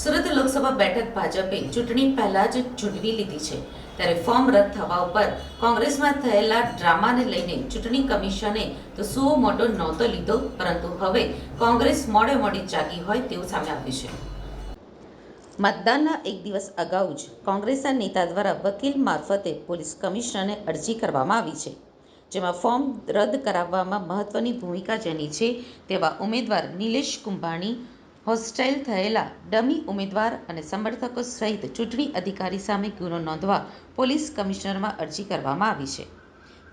સુરત લોકસભા બેઠક ભાજપે ચૂંટણી પહેલા જ ચૂંટવી લીધી છે. ત્યારે ફોર્મ રદ થવા ઉપર કોંગ્રેસમાં થયેલા ડ્રામાને લઈને ચૂંટણી કમિશને તો સુઓ મોટો નહોતો લીધો, પરંતુ હવે કોંગ્રેસ મોડે મોડી જાગી હોય તેવું સામે આવ્યું છે. મતદાનના એક દિવસ અગાઉ જ કોંગ્રેસના નેતા દ્વારા વકીલ મારફતે પોલીસ કમિશનરને અરજી કરવામાં આવી છે, જેમાં ફોર્મ રદ કરાવવામાં મહત્વની ભૂમિકા જેની છે તેવા ઉમેદવાર નિલેશ કુંભાણી હોસ્ટાઇલ થયેલા ડમી ઉમેદવાર અને સમર્થકો સહિત ચૂંટણી અધિકારી સામે ગુનો નોંધવા પોલીસ કમિશનરમાં અરજી કરવામાં આવી છે.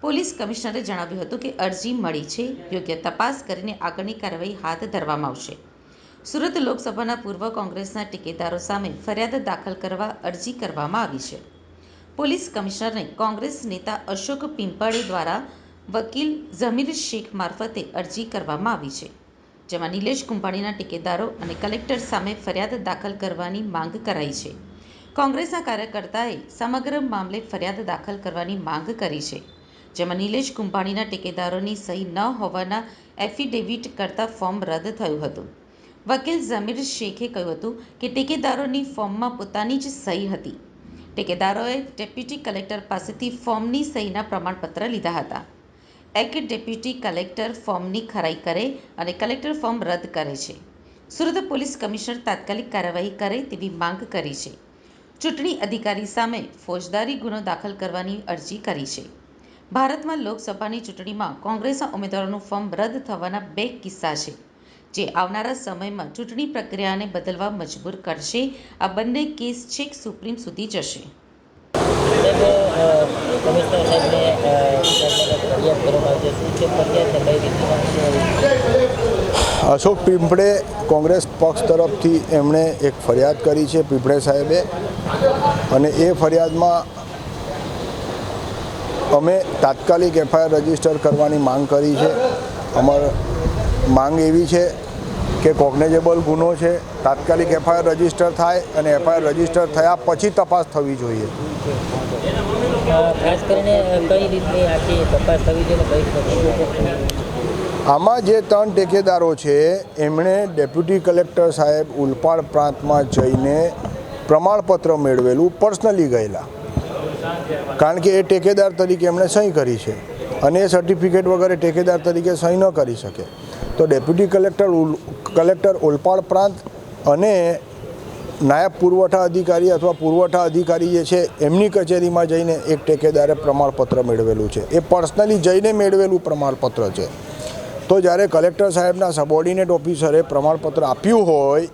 પોલીસ કમિશનરે જણાવ્યું હતું કે અરજી મળી છે, યોગ્ય તપાસ કરીને આગળની કાર્યવાહી હાથ ધરવામાં આવશે. સુરત લોકસભાના પૂર્વ કોંગ્રેસના ટેકેદારો સામે ફરિયાદ દાખલ કરવા અરજી કરવામાં આવી છે. પોલીસ કમિશનરને કોંગ્રેસ નેતા અશોક પિંપાળી દ્વારા વકીલ ઝમીર શેખ મારફતે અરજી કરવામાં આવી છે. જેમાં નિલેશ કુંભાણીના ટેકેદારો અને કલેક્ટર સામે ફરિયાદ દાખલ કરવાની માંગ કરાઈ છે. કોંગ્રેસના કાર્યકર્તાએ સમગ્ર મામલે ફરિયાદ દાખલ કરવાની માંગ કરી છે, જેમાં નિલેશ કુંભાણીના ટેકેદારોની સહી ન હોવાના એફિડેવિટ કરતા ફોર્મ રદ થયું હતું. વકીલ ઝમીર શેખે કહ્યું હતું કે ટેકેદારોની ફોર્મમાં પોતાની જ સહી હતી. ટેકેદારોએ ડેપ્યુટી કલેક્ટર પાસેથી ફોર્મની સહીના પ્રમાણપત્ર લીધા હતા. એક ડેપ્યુટી કલેક્ટર ફોર્મની ખરાઈ કરે અને કલેક્ટર ફોર્મ રદ કરે છે. સુરત પોલીસ કમિશનર તાત્કાલિક કાર્યવાહી કરે તેવી માંગ કરી છે. ચૂંટણી અધિકારી સામે ફોજદારી ગુનો દાખલ કરવાની અરજી કરી છે. ભારતમાં લોકસભાની ચૂંટણીમાં કોંગ્રેસના ઉમેદવારોનું ફોર્મ રદ થવાના બે કિસ્સા છે. જે આવનારા સમયમાં ચૂંટણી પ્રક્રિયાને બદલવા મજબૂર કરશે. આ બંને કેસ છેક સુપ્રીમ સુધી જશે. અશોક પીંપળે કોંગ્રેસ પક્ષ તરફથી એમણે એક ફરિયાદ કરી છે પીંપળે સાહેબે? અને એ ફરિયાદમાં અમે તાત્કાલિક એફઆઈઆર રજિસ્ટર કરવાની માંગ કરી છે. અમાર માંગ એવી છે કે કોગ્નેજેબલ ગુનો છે, તાત્કાલિક એફઆઈઆર રજિસ્ટર થાય અને એફઆઈઆર રજિસ્ટર થયા પછી તપાસ થવી જોઈએ. ખાસ કરીને આમાં જે ત્રણ ટેકેદારો છે, એમણે ડેપ્યુટી કલેક્ટર સાહેબ ઉલપાડ પ્રાંતમાં જઈને પ્રમાણપત્ર મેળવેલું પર્સનલી ગયેલા. કારણ કે એ ટેકેદાર તરીકે એમણે સહી કરી છે અને એ સર્ટિફિકેટ વગર ટેકેદાર તરીકે સહી ન કરી શકે. તો ડેપ્યુટી કલેક્ટર કલેક્ટર ઓલપાડ પ્રાંત અને નાયબ પુરવઠા અધિકારી અથવા પુરવઠા અધિકારી જે છે, એમની કચેરીમાં જઈને એક ટેકેદારે પ્રમાણપત્ર મેળવેલું છે. એ પર્સનલી જઈને મેળવેલું પ્રમાણપત્ર છે. તો જ્યારે કલેક્ટર સાહેબના સબોર્ડિનેટ ઓફિસરે પ્રમાણપત્ર આપ્યું હોય,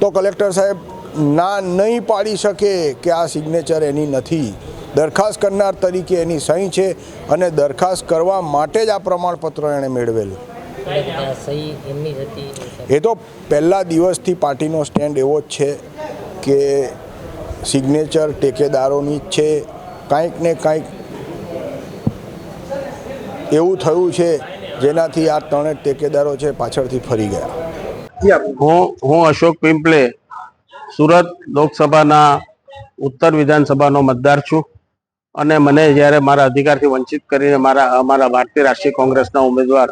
તો કલેક્ટર સાહેબ ના નહીં પાડી શકે કે આ સિગ્નેચર એની નથી. દરખાસ્ત કરનાર તરીકે એની સહી છે અને દરખાસ્ત કરવા માટે જ આ પ્રમાણપત્ર એણે મેળવેલું. સહી એમની હતી. એ તો પહેલા દિવસથી પાર્ટીનો સ્ટેન્ડ એવો જ છે કે સિગ્નેચર ટેકેદારોની છે. કાંઈક ને કાંઈક એવું થયું છે જેનાથી આ ત્રણેય ટેકેદારો છે પાછળથી ફરી ગયા. હું હું અશોક પિંપલે સુરત લોકસભાના ઉત્તર વિધાનસભાનો મતદાર છું અને મને જ્યારે મારા અધિકારથી વંચિત કરીને મારા, અમારા ભારતીય રાષ્ટ્રીય કોંગ્રેસના ઉમેદવાર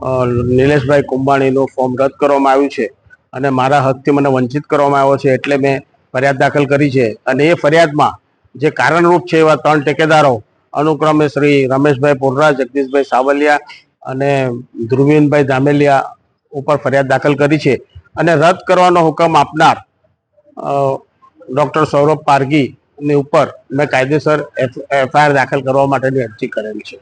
નિલેશભાઈ કુંભાણીનું ફોર્મ રદ કરવામાં આવ્યું છે અને મારા હકથી મને વંચિત કરવામાં આવ્યો છે એટલે મેં ફરિયાદ દાખલ કરી છે. અને એ ફરિયાદમાં જે કારણરૂપ છે એવા ત્રણ ટેકેદારો, અનુક્રમે શ્રી રમેશભાઈ પોરરા, જગદીશભાઈ સાવલિયા અને ધ્રુવીનભાઈ ધામેલિયા ઉપર ફરિયાદ દાખલ કરી છે. અને રદ કરવાનો હુકમ આપનાર ડૉક્ટર સૌરભ પારગીની ઉપર મેં કાયદેસર એફઆઈઆર દાખલ કરવા માટેની અરજી કરેલ છે.